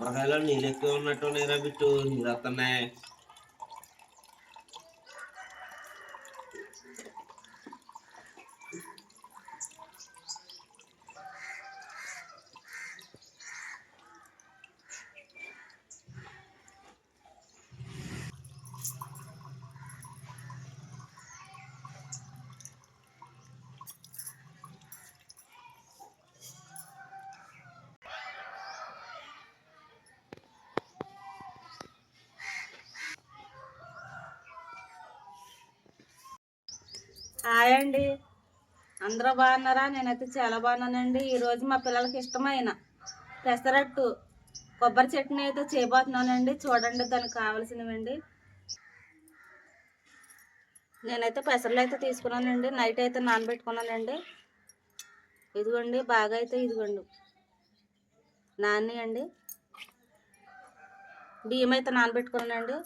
కొబ్బరికాయలో నీళ్ళు ఎక్కువ ఉన్నట్టు నీరా బిట్టు నీరు వస్తున్నాయి హాయ్ అండి. అందరూ బాగున్నారా? నేనైతే చాలా బాగున్నానండి. ఈరోజు మా పిల్లలకి ఇష్టమైన పెసరట్టు కొబ్బరి చట్నీ అయితే చేయబోతున్నానండి. చూడండి దానికి కావాల్సినవండి. నేనైతే పెసరలు అయితే తీసుకున్నానండి. నైట్ అయితే నానబెట్టుకున్నానండి. ఇదిగోండి బాగా అయితే ఇదిగోండి. నాని అండి బియ్యం అయితే నానబెట్టుకున్నానండి.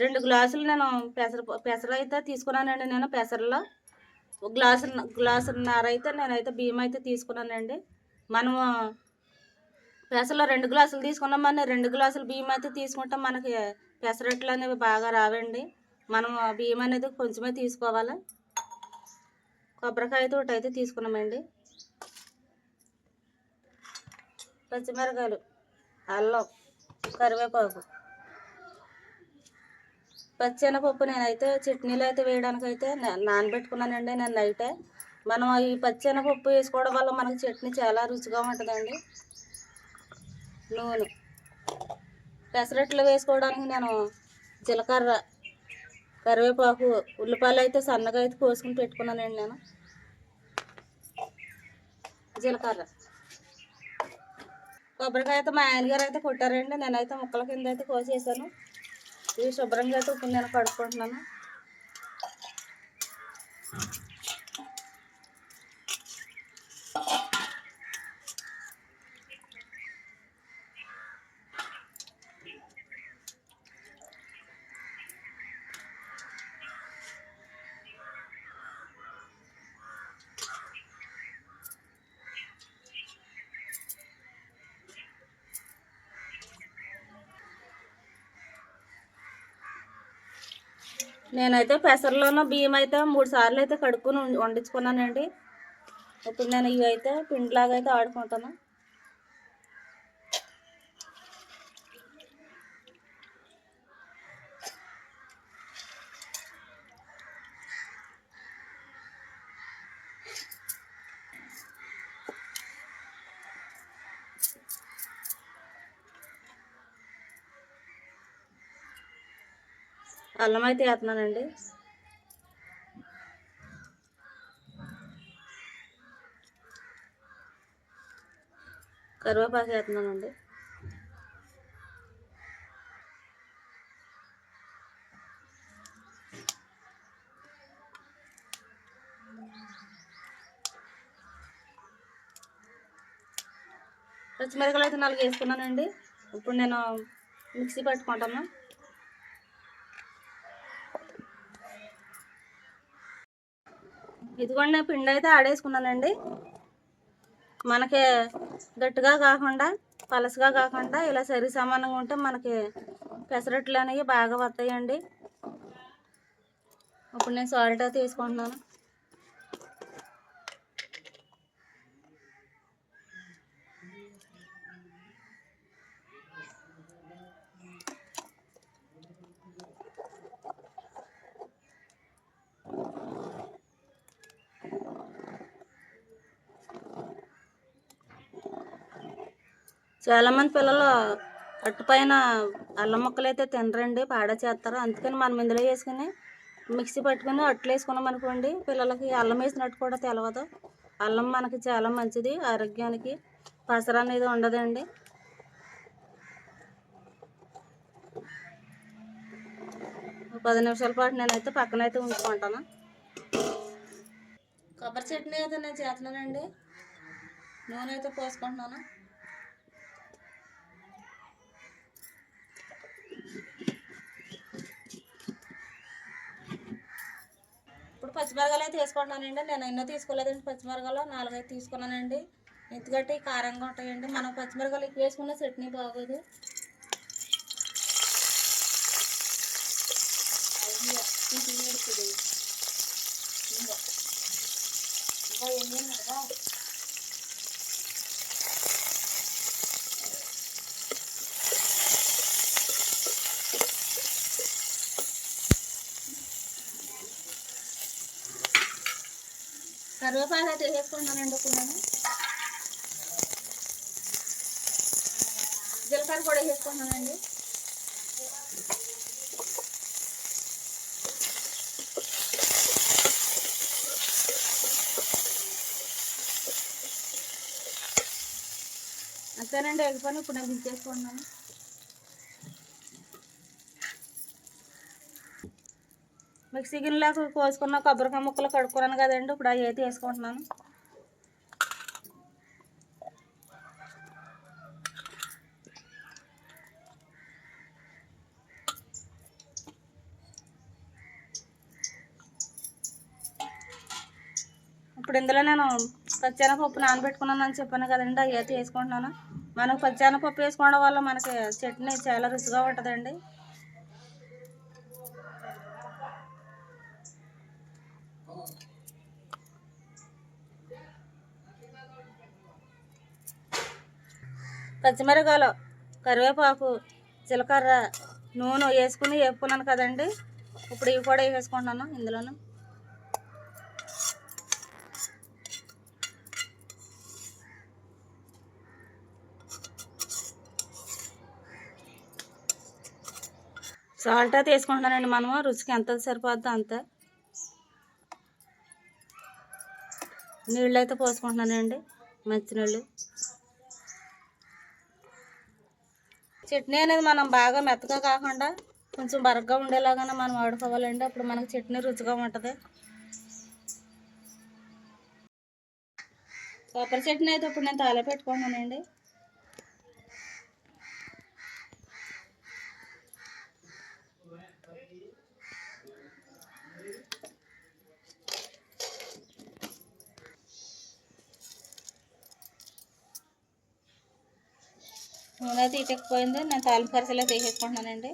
రెండు గ్లాసులు నేను పెసర పెసర అయితే తీసుకున్నానండి నేను పెసరలో. గ్లాసు గ్లాసున్నర అయితే నేనైతే బియ్యం అయితే తీసుకున్నానండి. మనము పెసరలో రెండు గ్లాసులు తీసుకున్నామని రెండు గ్లాసులు బియ్యం అయితే తీసుకుంటే మనకి పెసరట్లు అనేవి బాగా రావండి. మనం ఆ బియ్యం అనేది కొంచెమే తీసుకోవాలి. కొబ్బరికాయ తోటి అయితే తీసుకున్నామండి. పచ్చిమిరకాయలు అల్లం కరివేపాకు. పచ్చెనపప్పు నేనైతే చట్నీలు అయితే వేయడానికి అయితే నానబెట్టుకున్నానండి నేను నైటే. మనం ఈ పచ్చెనపప్పు వేసుకోవడం వల్ల మనకి చట్నీ చాలా రుచిగా ఉంటుందండి. నూనె. పెసరట్లు వేసుకోవడానికి నేను జీలకర్ర కరివేపాకు ఉల్లిపాయలు అయితే సన్నగా అయితే కోసుకుని పెట్టుకున్నానండి నేను. జీలకర్ర. కొబ్బరికాయ అయితే మా ఆయనగారు అయితే కొట్టారండి. నేనైతే ముక్కల కింద అయితే కోసేసాను. ఇవి శుభ్రంగా అయితే ఇప్పుడు నేను కడుక్కుంటున్నాను. నేనైతే పెసరలోనూ బియ్యం అయితే మూడు సార్లు అయితే కడుక్కుని వండించుకున్నానండి. ఇప్పుడు నేను ఇవి అయితే పిండిలాగా అయితే ఆడుకుంటాను అల్లం అయితే వేస్తున్నానండి కరివేపాకు వేస్తున్నానండి పచ్చిమిరకలు అయితే నాలుగు వేసుకున్నానండి. ఇప్పుడు నేను మిక్సీ పట్టుకుంటాను. ఇదిగోండి నేను పిండి అయితే ఆడేసుకున్నానండి. మనకి గట్టిగా కాకుండా పలసగా కాకుండా ఇలా సరి సమానంగా ఉంటే మనకి పెసరట్లు అనేవి బాగా వస్తాయండి. ఇప్పుడు నేను సాల్ట్ తీసుకుంటున్నాను. చాలామంది పిల్లలు అట్టుపైన అల్లం ముక్కలు అయితే తినరండి పాడ చేస్తారు. అందుకని మనం ఇందులో వేసుకుని మిక్సీ పట్టుకుని అట్లు వేసుకున్నాం అనుకోండి పిల్లలకి అల్లం వేసినట్టు కూడా తెలవదు. అల్లం మనకి చాలా మంచిది ఆరోగ్యానికి పసర అనేది ఉండదండి పది నిమిషాల పాటు నేనైతే పక్కన అయితే ఉంచుకుంటాను. కొబ్బరి చట్నీ అయితే నేను చేస్తున్నానండి. నూనె అయితే పోసుకుంటున్నాను. ఇప్పుడు పచ్చిమిరకాయలు అయితే వేసుకుంటున్నానండి నేను ఎన్నో తీసుకోలేదండి పచ్చిమిరకాయలు నాలుగైదు తీసుకున్నానండి ఎందుకంటే కారంగా ఉంటాయండి మనం పచ్చిమిరకాయలు ఎక్కువ వేసుకున్న చట్నీ బాగోదు ఇంకా ఎన్ని కదా? కరివేపాకు అయితే వేసుకుంటాను వండుకున్నాను. జీలకర్ర కూడా వేసుకుంటానండి అంతేనండి ఎగిపోయి ఇప్పుడు నేను దించేసుకుంటున్నాను మిక్సీ గిన్నెలోకి కోసుకున్న కొబ్బరికాయ ముక్కలు కడుక్కున్నాను కదండి. ఇప్పుడు అవి అయితే వేసుకుంటున్నాను? ఇప్పుడు ఇందులో నేను పచ్చెనపప్పు నానబెట్టుకున్నాను అని చెప్పాను కదండి. అవి అయితే వేసుకుంటున్నాను? మనకు పచ్చెనపప్పు వేసుకోవడం వల్ల మనకి చట్నీ చాలా రుచిగా ఉంటుందండి. పచ్చిమిరకాయలు కరివేపాకు జీలకర్ర నూనె వేసుకుని వేపుకున్నాను కదండి. ఇప్పుడు ఇవి కూడా వేసుకుంటున్నాను ఇందులోను. సాల్ట్ అయితే వేసుకుంటున్నానండి మనము. రుచికి ఎంత సరిపోద్దో అంత. నీళ్ళు అయితే పోసుకుంటున్నానండి. మంచినీళ్ళు నీళ్ళు చట్నీ అనేది మనం బాగా మెత్తగా కాకుండా కొంచెం బరగ్గా ఉండేలాగానే మనం వాడుకోవాలండి. అప్పుడు మనకి చట్నీ రుచిగా ఉంటుంది. కొబ్బరి చట్నీ అయితే ఇప్పుడు నేను తాళ పెట్టుకున్నానండి బాగా అయితే నేను తాలింపు కరిసెలో తీసేసుకుంటున్నానండి.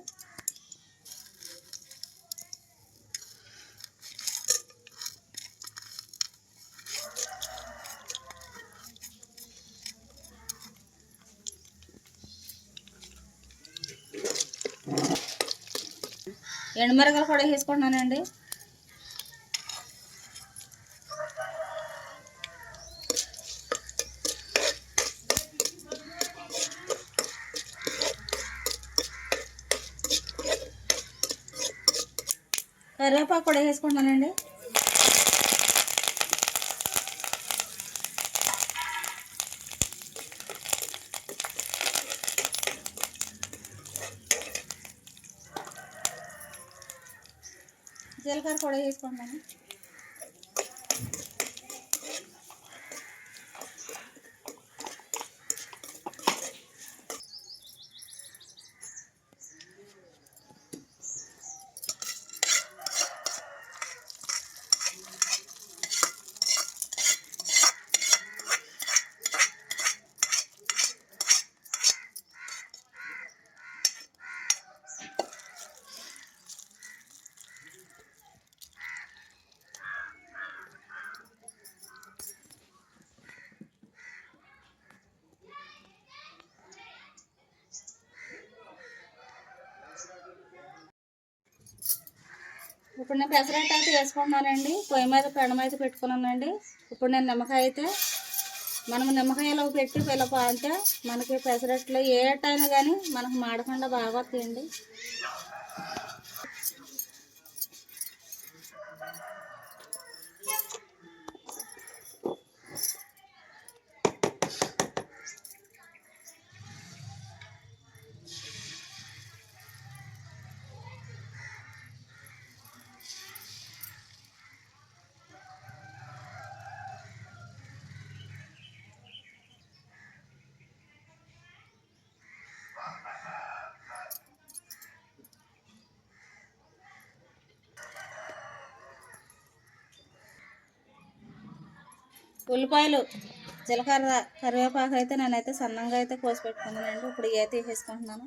ఎండుమిరకాయలు కూడా వేసుకుంటున్నానండి వేసుకుంటానండి. జీలకర్ర కూడా వేసుకుంటాను ఇప్పుడు నేను పెసరట్టు అయితే వేసుకుంటున్నానండి. పొయ్యి మీద పెనం అయితే పెట్టుకున్నానండి. ఇప్పుడు నేను నిమ్మకాయ అయితే మనం నిమ్మకాయలో పెట్టి పిల్లప అంటే మనకి పెసరట్లో ఏ అయినా కానీ మనకు మాడకుండా బాగా వస్తాయండి ఉల్లిపాయలు జీలకర్ర కరివేపాకు అయితే నేనైతే సన్నంగా అయితే కోసి పెట్టుకున్నానండి. ఇప్పుడు అయితే వేసుకుంటున్నాను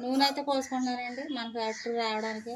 నూనె అయితే పోసుకుంటున్నానండి. మనకు అట్టు రావడానికి.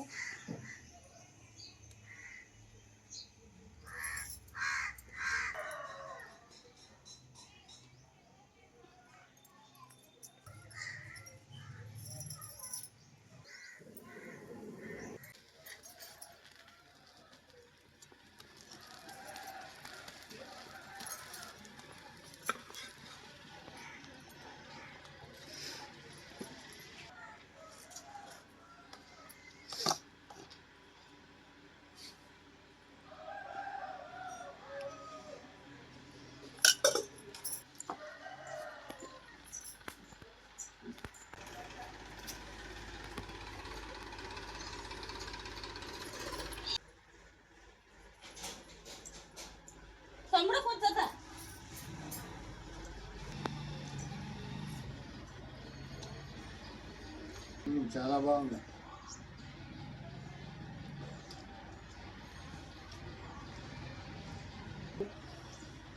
చాలా బాగుంది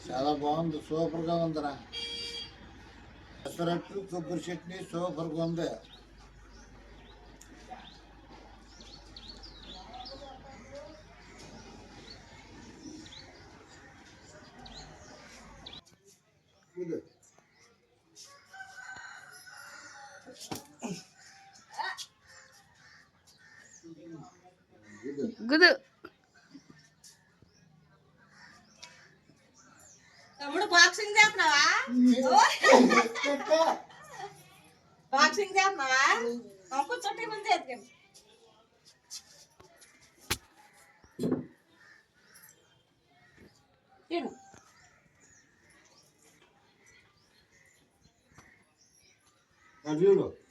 చాలా బాగుంది సూపర్గా ఉందిరా పెసరట్టు కొబ్బరి చట్నీ సూపర్గా ఉంది ఇది. ఇది. ¿Vieron? Al viudo.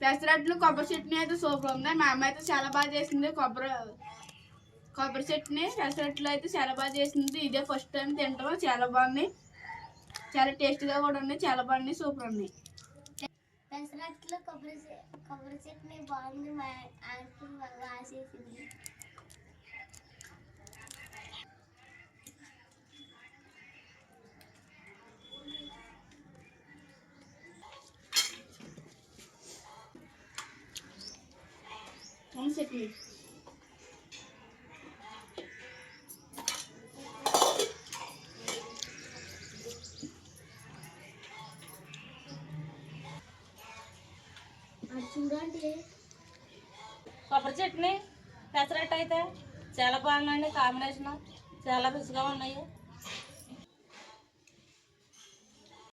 పెసరట్లు కొబ్బరి చట్నీ అయితే సూపర్ ఉంది. మా అమ్మ అయితే చాలా బాగా చేసింది కొబ్బరి కొబ్బరి చట్నీ. పెసరట్లు అయితే చాలా బాగా చేసింది. ఇదే ఫస్ట్ టైం తింటాం చాలా బాగున్నాయి. చాలా టేస్ట్గా కూడా ఉన్నాయి. చాలా బాగున్నాయి. సూపర్ ఉన్నాయి. పెసరట్లు కొబ్బరి చె- కొబ్బరి చట్నీ బాగుంది మా ఆంటీ బాగా చేసింది ఉంది చట్నీ చాలా బాగున్నాయండి కాంబినేషన్ చాలా రుచిగా ఉన్నాయి.